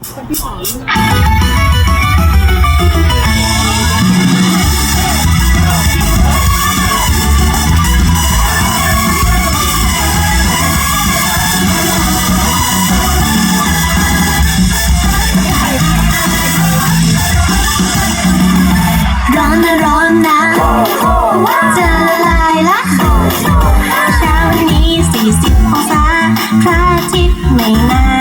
ร้อนนะร้อนนะจอลายละเช้านี้สี่สิบองศาพระอาทิตย์ไม่นาน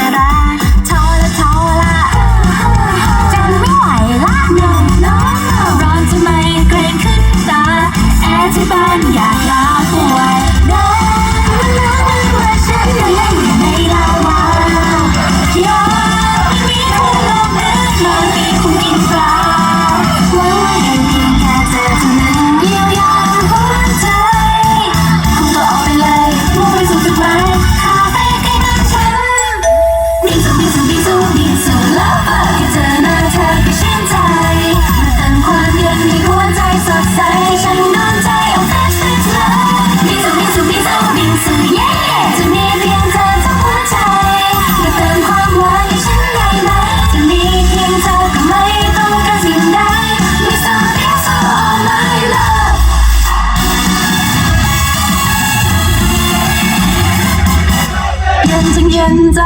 นจัเย็นใจ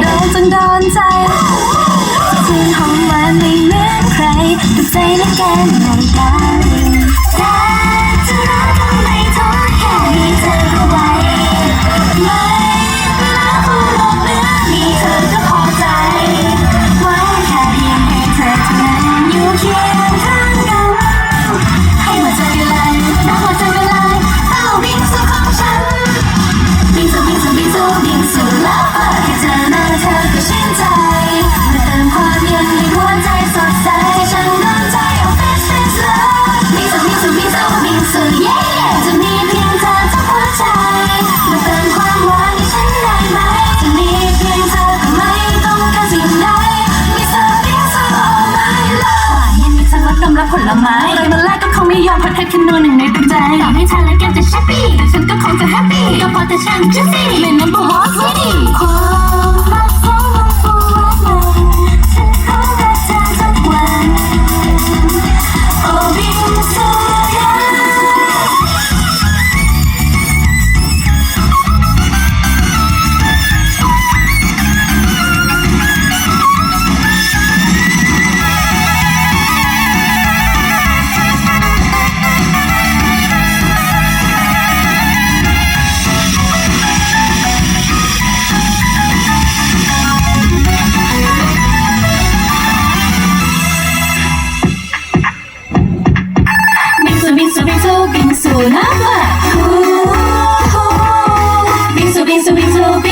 เดินจังโดนใจคืนยงของมันไม่เหมือนใครแต่ใจและแกนไม่นตา อแค่นอนหนึ่งในดวงใจต่อให้เธอและแก้จะแชปปี้แต่ฉันก็คงจะแฮปปี้ก็พอแต่ฉันจะสิเป็นั้นบอกว่าสวี bingsu bingsu bingsu bingsu bingsu bingsu bingsu bingsu bingsu